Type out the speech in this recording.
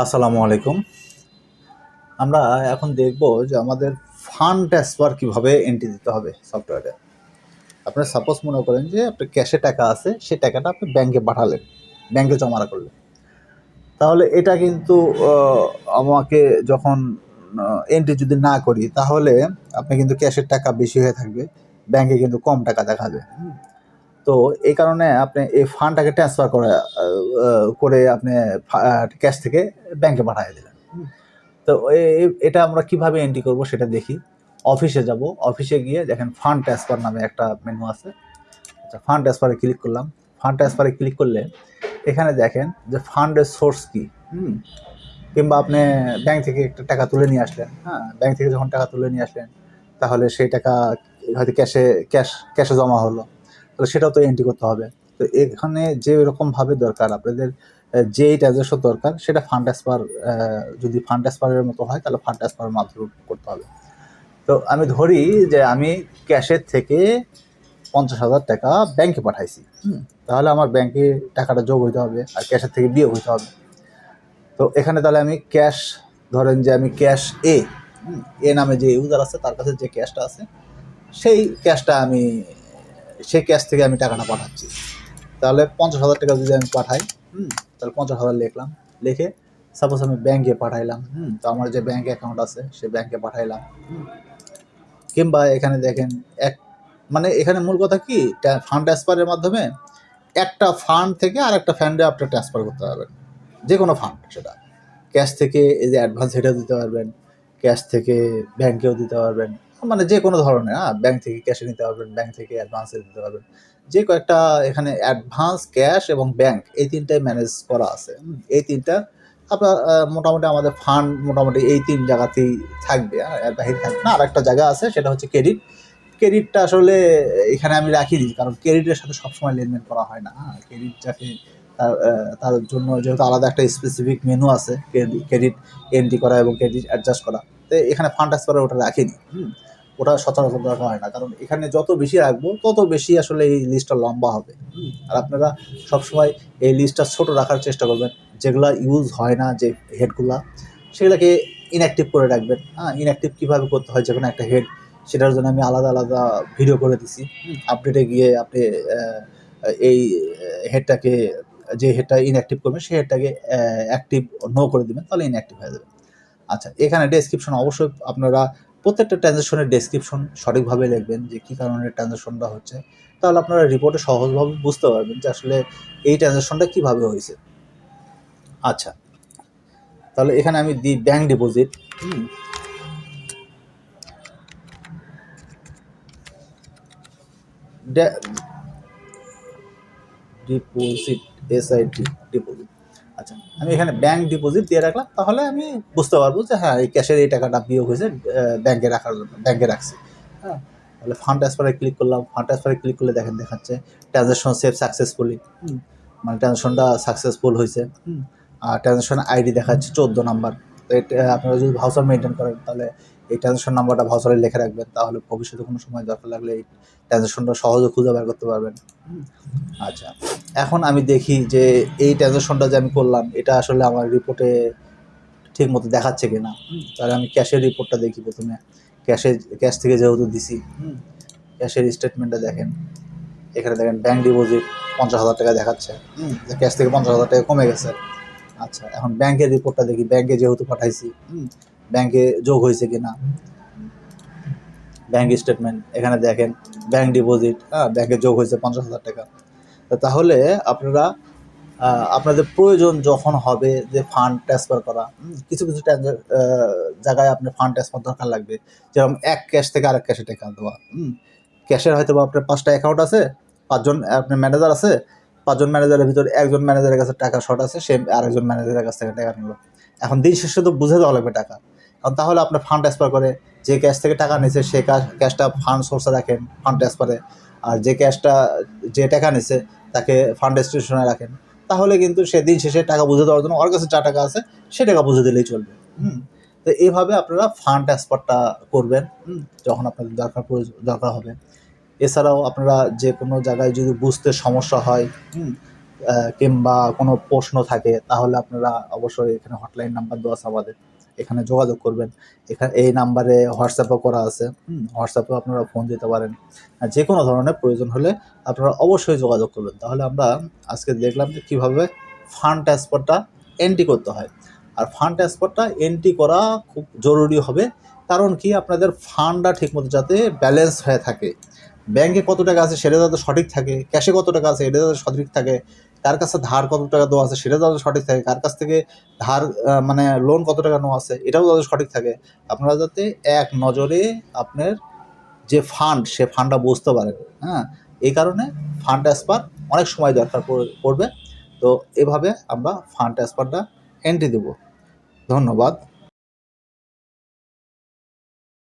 আসসালামু আলাইকুম। আমরা এখন দেখব যে আমাদের ফান্ড ট্রান্সফার কীভাবে এন্ট্রি দিতে হবে সফটওয়্যারে আপনার সাপোজ মনে করেন যে আপনার ক্যাশে টাকা আছে, সেই টাকাটা আপনি ব্যাংকে পাঠালেন ব্যাংকে জমা করলেন। তাহলে এটা কিন্তু আমাকে যখন এন্ট্রি যদি না করি, তাহলে আপনি কিন্তু ক্যাশের টাকা বেশি হয়ে থাকবে ব্যাংকে কিন্তু কম টাকা দেখাবে। তো এই কারণে আপনি এই ফান্ডটাকে ট্রান্সফার করে করে আপনি ক্যাশ থেকে ব্যাংকে পাঠিয়ে দিলেন। তো এটা আমরা কীভাবে এন্ট্রি করব সেটা দেখি। অফিসে যাব। অফিসে গিয়ে দেখেন ফান্ড ট্রান্সফার নামে একটা মেনু আছে। আচ্ছা ফান্ড ট্রান্সফারে ক্লিক করলাম। ফান্ড ট্রান্সফারে ক্লিক করলে এখানে দেখেন যে ফান্ডের সোর্স কি, হুম? কিংবা আপনি ব্যাংক থেকে একটা টাকা তুলে নিয়ে আসলেন হ্যাঁ? ব্যাংক থেকে যখন টাকা তুলে নিয়ে আসলেন, তাহলে সেই টাকা হয়তো ক্যাশে ক্যাশ ক্যাশে জমা হলো। তাহলে সেটাও তো এন্ট্রি করতে হবে। তো এখানে যে রকমভাবে দরকার, আপনাদের যেই ট্রানজাকশন দরকার, সেটা ফান্ড ট্রান্সফার যদি ফান্ড ট্রান্সফারের মতো হয়, তাহলে ফান্ড ট্রান্সফারের মাধ্যমে করতে হবে। তো আমি ধরি যে আমি ক্যাশের থেকে পঞ্চাশ হাজার টাকা ব্যাংকে পাঠাইছি তাহলে আমার ব্যাংকে টাকাটা যোগ হইতে হবে আর ক্যাশের থেকে বিয়োগ হইতে হবে। তো এখানে তাহলে আমি ক্যাশ ধরেন যে আমি ক্যাশ এ এ নামে যে ইউজার আছে, তার কাছে যে ক্যাশটা আছে, সেই ক্যাশটা আমি সেই ক্যাশ থেকে আমি টাকাটা পাঠাচ্ছি। তাহলে পঞ্চাশ হাজার টাকা যদি আমি পাঠাই, হুম, তাহলে পঞ্চাশ হাজার লিখলাম। লিখে সাপোজ আমি ব্যাংকে পাঠাইলাম, হুম, তো আমার যে ব্যাংক অ্যাকাউন্ট আছে, সে ব্যাংকে পাঠাইলাম কিংবা এখানে দেখেন এক মানে এখানে মূল কথা কি? ফান্ড ট্রান্সফারের মাধ্যমে একটা ফান্ড থেকে আর একটা ফান্ডে আপনি ট্রান্সফার করতে পারবেন। যে কোনো ফান্ড সেটা। ক্যাশ থেকে এই যে অ্যাডভান্স এটাও দিতে পারবেন। ক্যাশ থেকে ব্যাংকেও দিতে পারবেন। মানে যে কোনো ধরনের হ্যাঁ ব্যাংক থেকে ক্যাশে নিতে পারবেন ব্যাংক থেকে অ্যাডভান্সে দিতে পারবেন। যে কয়েকটা এখানে অ্যাডভান্স ক্যাশ এবং ব্যাংক এই তিনটাই ম্যানেজ করা আছে। এই তিনটা আপনার মোটামুটি আমাদের ফান্ড মোটামুটি এই তিন জায়গাতেই থাকবে হ্যাঁ, এর বাহিরে থাকবে না। আর একটা জায়গা আছে সেটা হচ্ছে ক্রেডিট ক্রেডিটটা আসলে এখানে আমি রাখিনি কারণ ক্রেডিটের সাথে সবসময় লেনদেন করা হয় না হ্যাঁ। ক্রেডিট যাকে তার তার জন্য যেহেতু আলাদা একটা স্পেসিফিক মেনু আছে ক্রেডিট এন্ট্রি করা এবং ক্রেডিট অ্যাডজাস্ট করা। তো এখানে ফান্ড ট্রান্সফারে ওটা রাখিনি হুম। ওটা সচরাচর দরকার হয় না। কারণ এখানে যত বেশি রাখব, তত বেশি আসলে এই লিস্টটা লম্বা হবে। আর আপনারা সবসময় এই লিস্টটা ছোট রাখার চেষ্টা করবেন। যেগুলা ইউজ হয় না যে হেডগুলা সেগুলোকে ইনঅ্যাক্টিভ করে রাখবেন। হ্যাঁ ইনঅ্যাক্টিভ কীভাবে করতে হয় যে কোনো একটা হেড সেটার জন্য আমি আলাদা আলাদা ভিডিও করে দিছি। আপডেটে গিয়ে আপনি এই হেডটাকে যে হেডটা ইনঅ্যাক্টিভ করবেন, সেই হেডটাকে অ্যাক্টিভ নো করে দিবেন, তাহলে ইনঅ্যাক্টিভ হয়ে যাবে। আচ্ছা এখানে ডেসক্রিপশন অবশ্যই আপনারা প্রত্যেকটা ট্রানজাকশনের ডেসক্রিপশন সঠিকভাবে লিখবেন যে কী কারণে ট্রানজাকশনটা হচ্ছে। তাহলে আপনারা রিপোর্টে সহজভাবে বুঝতে পারবেন যে আসলে এই ট্রানজাকশনটা কীভাবে হয়েছে। আচ্ছা তাহলে এখানে আমি দিই bank deposit deposit SIT deposit আচ্ছা আমি এখানে ব্যাংক ডিপোজিট দিয়ে রাখলাম তাহলে আমি বুঝতে পারব যে হ্যাঁ এই ক্যাশের এই টাকাটা বিয়োগ হয়েছে ব্যাংকে রাখার জন্য ব্যাংকে রাখছি। হ্যাঁ তাহলে ফান্ড ট্রান্সফারে ক্লিক করলাম ফান্ড ট্রান্সফারে ক্লিক করলে দেখেন দেখাচ্ছে ট্রানজাকশন সেভ সাকসেসফুলি মানে ট্রানজাকশনটা সাকসেসফুল হয়েছে। আর ট্রানজাকশন আইডি দেখাচ্ছে চোদ্দ নাম্বার এটা আপনারা যদি ভাউচার মেনটেন করেন তাহলে এই ট্রানজেকশন নাম্বারটা ভাউচারে লিখে রাখবেন তাহলে ভবিষ্যতে কোনো সময় দরকার লাগলে এই ট্রানজেকশনটা সহজে খুঁজে বের করতে পারবেন। আচ্ছা এখন আমি দেখি যে এই ট্রানজেকশনটা যে আমি করলাম এটা আসলে আমার রিপোর্টে ঠিক মতো দেখাচ্ছে কি না তাহলে আমি ক্যাশের রিপোর্টটা দেখি প্রথমে। ক্যাশে ক্যাশ থেকে যেহেতু দিছি ক্যাশের স্টেটমেন্টটা দেখেন। এখানে দেখেন ব্যাংক ডিপোজিট পঞ্চাশ হাজার টাকা দেখাচ্ছে। ক্যাশ থেকে পঞ্চাশ হাজার টাকা কমে গেছে। আচ্ছা এখন ব্যাংকের রিপোর্টটা দেখি, ব্যাংকে যেহেতু পাঠাইছি ব্যাংকে যোগ হয়েছে কি না ব্যাংক স্টেটমেন্ট, এখানে দেখেন, ব্যাংক ডিপোজিট হ্যাঁ ব্যাংকে যোগ হয়েছে পঞ্চাশ হাজার টাকা। তাহলে আপনারা আপনাদের প্রয়োজন যখন হবে যে ফান্ড ট্রান্সফার করা কিছু কিছু জায়গায় আপনার ফান্ড ট্রান্সফার দরকার লাগবে। যেরকম এক ক্যাশ থেকে আরেক ক্যাশে টাকা দেওয়া ক্যাশের হয়তো বা আপনার পাঁচটা অ্যাকাউন্ট আছে, পাঁচজন, আপনার ম্যানেজার আছে পাঁচজন ম্যানেজারের ভিতরে একজন ম্যানেজারের কাছে টাকা শর্ট আছে, সে আরেকজন ম্যানেজারের কাছ থেকে টাকা নিল। এখন দিন শেষে তো বুঝে দেওয়া লাগবে টাকা। কারণ তাহলে আপনার ফান্ড ট্রান্সফার করে, যে ক্যাশ থেকে টাকা নিছে, সে ক্যাশটা ফান্ড সোর্সে রাখেন ফান্ড ট্রান্সফারে আর যে ক্যাশটা যে টাকা নিছে, তাকে ফান্ড স্টেশনে রাখেন। তাহলে কিন্তু সে দিন শেষে টাকা বুঝে দেওয়ার জন্য ওর কাছে যা টাকা আছে, সে টাকা বুঝে দিলেই চলবে। হুম? তো এইভাবে আপনারা ফান্ড ট্রান্সফারটা করবেন যখন আপনাদের দরকার দরকার হবে। এছাড়াও আপনারা যে কোনো জায়গায় যদি বুঝতে সমস্যা হয় কিংবা কোনো প্রশ্ন থাকে, তাহলে আপনারা অবশ্যই এখানে হটলাইন নাম্বার দেওয়া আছে আমাদের। এখানে যোগাযোগ করবেন। এখানে এই নাম্বারে হোয়াটসঅ্যাপও করা আছে হোয়াটসঅ্যাপেও আপনারা ফোন দিতে পারেন। যে কোনো ধরনের প্রয়োজন হলে আপনারা অবশ্যই যোগাযোগ করবেন। তাহলে আমরা আজকে দেখলাম যে কীভাবে ফান্ড ট্রান্সফারটা এন্ট্রি করতে হয়। আর ফান্ড ট্রান্সফারটা এন্ট্রি করা খুব জরুরি হবে। কারণ কি? আপনাদের ফান্ডটা ঠিকমতো যাতে ব্যালেন্স হয়ে থাকে। ব্যাংকে কত টাকা আছে সেটা যাতে সঠিক থাকে, ক্যাশে কত টাকা আছে এটা যাতে সঠিক থাকে, কার কাছে ধার কত টাকা দেওয়া আছে সেটা যাতে সঠিক থাকে, কার কাছ থেকে ধার মানে লোন কত টাকা নেওয়া আছে এটাও যাতে সঠিক থাকে। আপনারা যাতে এক নজরে আপনার যে ফান্ড সে ফান্ডটা বুঝতে পারেন হ্যাঁ? এই কারণে ফান্ড ট্রান্সফার অনেক সময় দরকার পড়- পড়বে। তো এভাবে আমরা ফান্ড ট্রান্সফারটা এন্ট্রি দেব। ধন্যবাদ।